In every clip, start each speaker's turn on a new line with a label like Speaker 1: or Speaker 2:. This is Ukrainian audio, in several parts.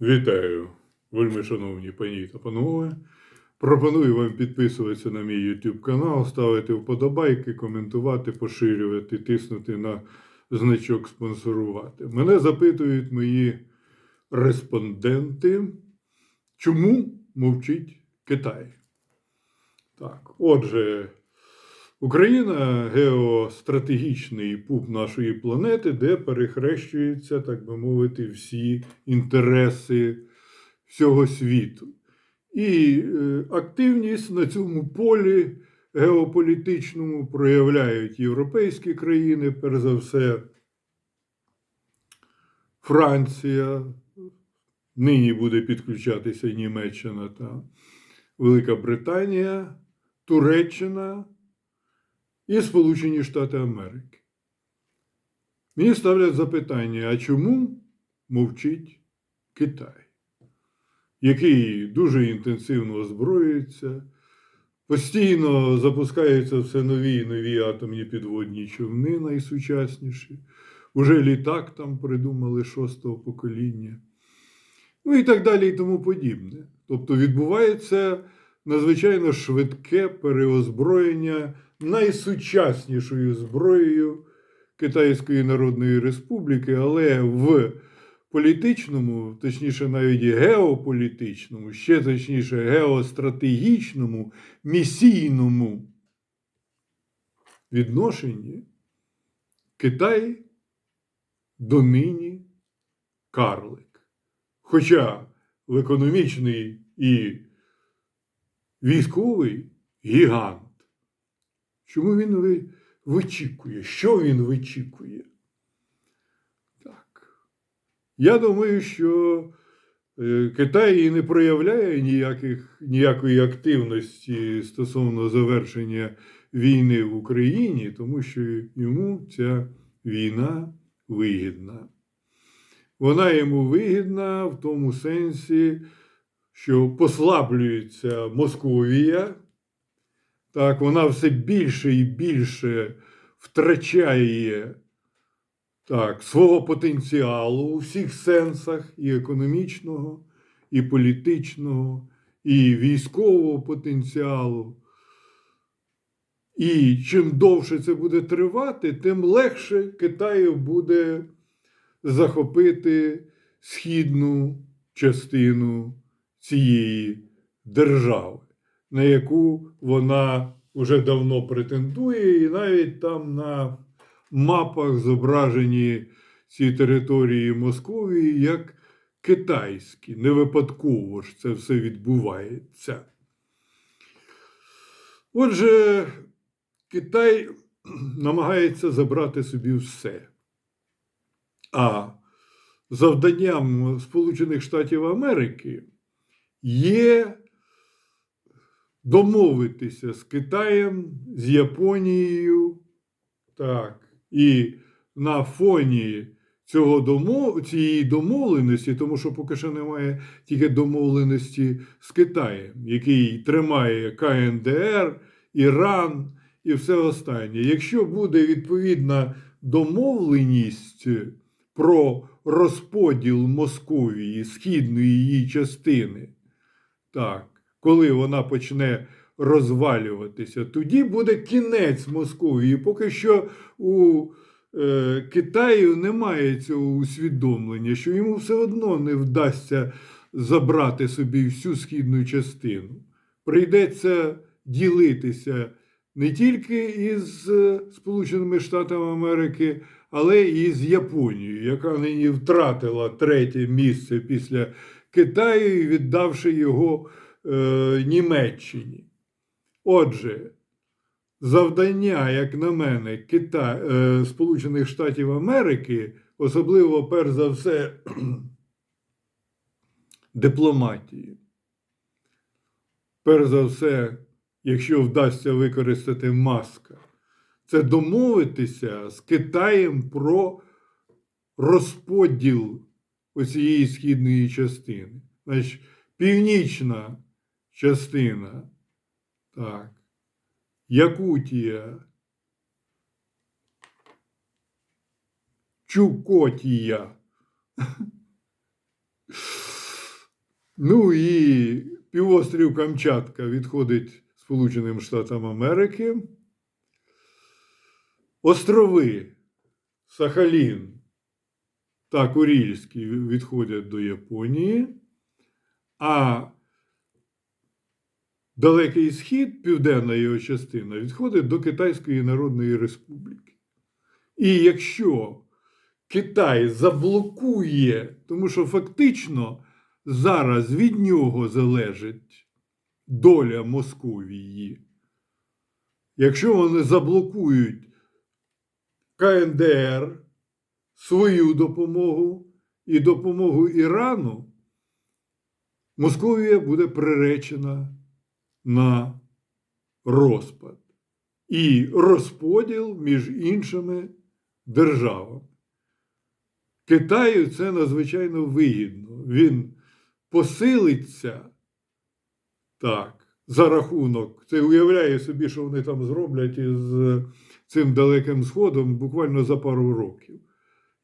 Speaker 1: Вітаю, вельми шановні пані та панове. Пропоную вам підписуватися на мій YouTube канал, ставити вподобайки, коментувати, поширювати, тиснути на значок спонсорувати. Мене запитують мої респонденти, чому мовчить Китай? Так, отже, Україна геостратегічний пуп нашої планети, де перехрещуються, так би мовити, всі інтереси всього світу. І е, активність на цьому полі геополітичному проявляють європейські країни, перш за все, Франція, нині буде підключатися Німеччина та Велика Британія, Туреччина і Сполучені Штати Америки. Мені ставлять запитання: а чому мовчить Китай, який дуже інтенсивно озброюється, постійно запускаються все нові і нові атомні підводні човни, найсучасніші. Уже літак там придумали шостого покоління. Ну і так далі, і тому подібне. Тобто відбувається надзвичайно швидке переозброєння найсучаснішою зброєю Китайської Народної Республіки, але в політичному, точніше, навіть геополітичному, ще точніше, геостратегічному, місійному відношенні Китай донині карлик. Хоча в економічний і військовий гігант. Чому він вичікує? Що він вичікує? Так. Я думаю, що е, Китай і не проявляє ніяких, ніякої активності стосовно завершення війни в Україні, тому що йому ця війна вигідна. Вона йому вигідна в тому сенсі, що послаблюється Московія. Так, вона все більше і більше втрачає так, свого потенціалу у всіх сенсах і економічного, і політичного, і військового потенціалу. І чим довше це буде тривати, тим легше Китаю буде захопити східну частину цієї держави, на яку вона вже давно претендує, і навіть там на мапах зображені ці території Московії як китайські. Не випадково ж це все відбувається. Отже, Китай намагається забрати собі все. А завданням Сполучених Штатів Америки є домовитися з Китаєм, з Японією. Так, і на фоні цього домов... цієї домовленості, тому що поки що немає тільки домовленості з Китаєм, який тримає КНДР, Іран і все останнє. Якщо буде відповідна домовленість про розподіл Московії, східної її частини, так, коли вона почне розвалюватися, тоді буде кінець Московії. Поки що у е, Китаю немає цього усвідомлення, що йому все одно не вдасться забрати собі всю східну частину. Прийдеться ділитися не тільки із е, Сполученими Штатами Америки, але і з Японією, яка нині втратила третє місце після Китаю, віддавши його е, Німеччині. Отже, завдання, як на мене, Кита... е, Сполучених Штатів Америки, особливо перш за все, дипломатії. Перш за все, якщо вдасться використати маска, це домовитися з Китаєм про розподіл оцієї східної частини. Значить, північна частина, так, Якутія, Чукотія. Ну і півострів Камчатка відходить Сполученим Штатам Америки. Острови Сахалін та Курільський відходять до Японії, а Далекий Схід, південна його частина, відходить до Китайської Народної Республіки. І якщо Китай заблокує, тому що фактично зараз від нього залежить доля Московії, якщо вони заблокують КНДР свою допомогу і допомогу Ірану, Московія буде приречена на розпад і розподіл між іншими державами. Китаю це надзвичайно вигідно. Він посилиться так, за рахунок. Це уявляє собі, що вони там зроблять із цим далеким сходом буквально за пару років.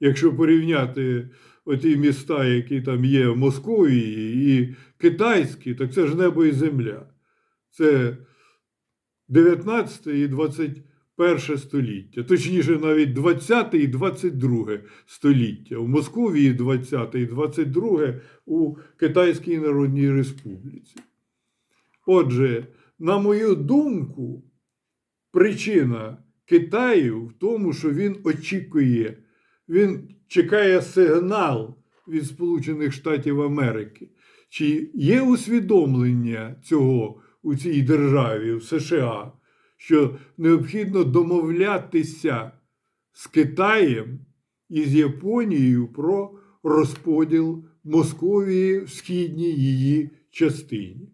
Speaker 1: Якщо порівняти оті міста, які там є в Московії і китайські, так це ж небо і земля. Це 19 і 21 століття, точніше, навіть 20 і 22 століття. У Московії 20 і 22 у Китайській Народній Республіці. Отже, на мою думку, причина Китаю в тому, що він очікує, він чекає сигнал від Сполучених Штатів Америки. Чи є усвідомлення цього у цій державі, в США, що необхідно домовлятися з Китаєм і з Японією про розподіл Московії в східній її частині?